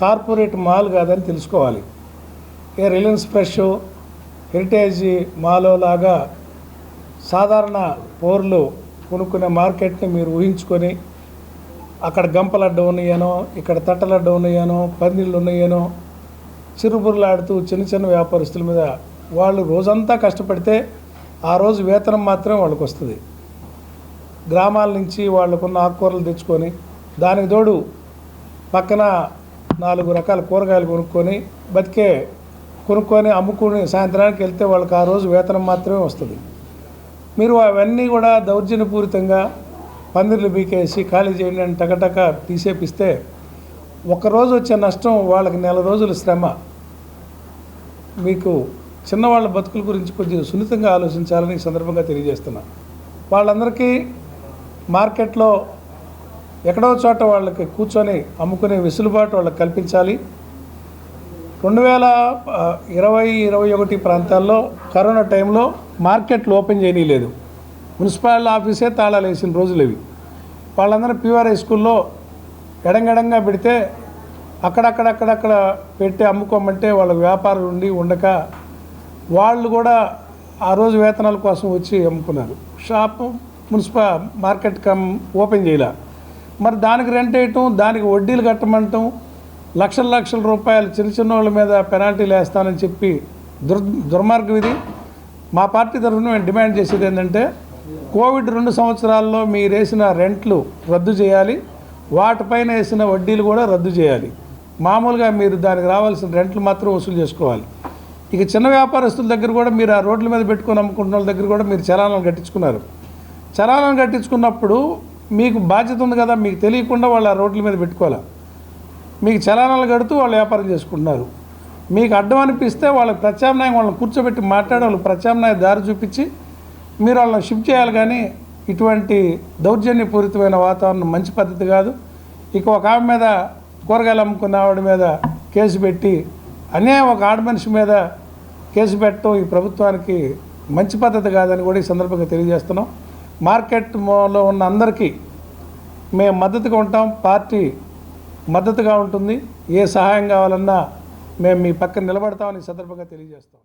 Corporate mall కాదని తెలుసుకోవాలి. ఏ Reliance fresh heritage మాలో లాగా సాధారణ పౌరులు కొనుక్కునే మార్కెట్ని మీరు ఊహించుకొని అక్కడ గంపలడ్డ ఉన్నాయేనో ఇక్కడ తట్టలడ్డ ఉన్నాయేనో పందిళ్ళు ఉన్నాయేనో చిరుబుర్లాడుతూ చిన్న చిన్న వ్యాపారస్తుల మీద వాళ్ళు రోజంతా కష్టపడితే ఆ రోజు వేతనం మాత్రం వాళ్ళకు వస్తుంది. గ్రామాల నుంచి వాళ్ళకున్న ఆకుకూరలు తెచ్చుకొని దానికి తోడు పక్కన నాలుగు రకాల కూరగాయలు కొనుక్కొని బతికే కొనుక్కొని అమ్ముకుని సాయంత్రానికి వెళ్తే వాళ్ళకి ఆ రోజు వేతనం మాత్రమే వస్తుంది. మీరు అవన్నీ కూడా దౌర్జన్యపూరితంగా పందిర్లు బీకేసి ఖాళీ చేయండి అని టకటక తీసేపిస్తే ఒకరోజు వచ్చే నష్టం వాళ్ళకి నెల రోజుల శ్రమ. మీకు చిన్నవాళ్ళ బతుకుల గురించి కొద్దిగా సున్నితంగా ఆలోచించాలని ఈ సందర్భంగా తెలియజేస్తున్నా. వాళ్ళందరికీ మార్కెట్లో ఎక్కడో చోట వాళ్ళకి కూర్చొని అమ్ముకునే వెసులుబాటు వాళ్ళకి కల్పించాలి. రెండు వేల ఇరవై ఇరవై ఒకటి ప్రాంతాల్లో కరోనా టైంలో మార్కెట్లు ఓపెన్ చేయనీయలేదు. మున్సిపాలిటీ ఆఫీసే తాళాలు వేసిన రోజులు ఇవి. వాళ్ళందరూ పీఆర్ఐ స్కూల్లో ఎడంగడంగా పెడితే అక్కడక్కడక్కడక్కడ పెట్టి అమ్ముకోమంటే వాళ్ళ వ్యాపారులు ఉండి ఉండక వాళ్ళు కూడా ఆ రోజు వేతనాల కోసం వచ్చి అమ్ముకున్నారు. షాపు మున్సిపా మార్కెట్ కమ్ ఓపెన్ చేయలే. మరి దానికి రెంట్ వేయటం దానికి వడ్డీలు కట్టమంటాం లక్షల లక్షల రూపాయలు చిన్న చిన్న వాళ్ళ మీద పెనాల్టీలు వేస్తానని చెప్పి దుర్ దుర్మార్గం ఇది. మా పార్టీ తరఫున మేము డిమాండ్ చేసేది ఏంటంటే కోవిడ్ రెండు సంవత్సరాల్లో మీరు వేసిన రెంట్లు రద్దు చేయాలి. వాటిపైన వేసిన వడ్డీలు కూడా రద్దు చేయాలి. మామూలుగా మీరు దానికి రావాల్సిన రెంట్లు మాత్రం వసూలు చేసుకోవాలి. ఇక చిన్న వ్యాపారస్తుల దగ్గర కూడా మీరు ఆ రోడ్ల మీద పెట్టుకొని అమ్ముకుంటున్న వాళ్ళ దగ్గర కూడా మీరు చలానాలు కట్టించుకున్నారు. చలానాలు కట్టించుకున్నప్పుడు మీకు బాధ్యత ఉంది కదా మీకు తెలియకుండా వాళ్ళు ఆ రోడ్ల మీద పెట్టుకోవాలి? మీకు చలానాలు కడుతూ వాళ్ళు వ్యాపారం చేసుకుంటున్నారు. మీకు అడ్డం అనిపిస్తే వాళ్ళకి ప్రత్యామ్నాయం వాళ్ళని కూర్చోబెట్టి మాట్లాడి వాళ్ళు ప్రత్యామ్నాయ దారి చూపించి మీరు వాళ్ళని షిఫ్ట్ చేయాలి కానీ ఇటువంటి దౌర్జన్యపూరితమైన వాతావరణం మంచి పద్ధతి కాదు. ఇక ఒక ఆమె మీద కూరగాయలు అమ్ముకున్న ఆవిడ మీద కేసు పెట్టి అన్యాయం ఒక ఆడ మనిషి మీద కేసు పెట్టడం ఈ ప్రభుత్వానికి మంచి పద్ధతి కాదని కూడా ఈ సందర్భంగా తెలియజేస్తున్నాం. మార్కెట్లో ఉన్న అందరికీ మేము మద్దతుగా ఉంటాం. పార్టీ మద్దతుగా ఉంటుంది. ఏ సహాయం కావాలన్నా మేము మీ పక్కన నిలబడతామని సందర్భంగా తెలియజేస్తాం.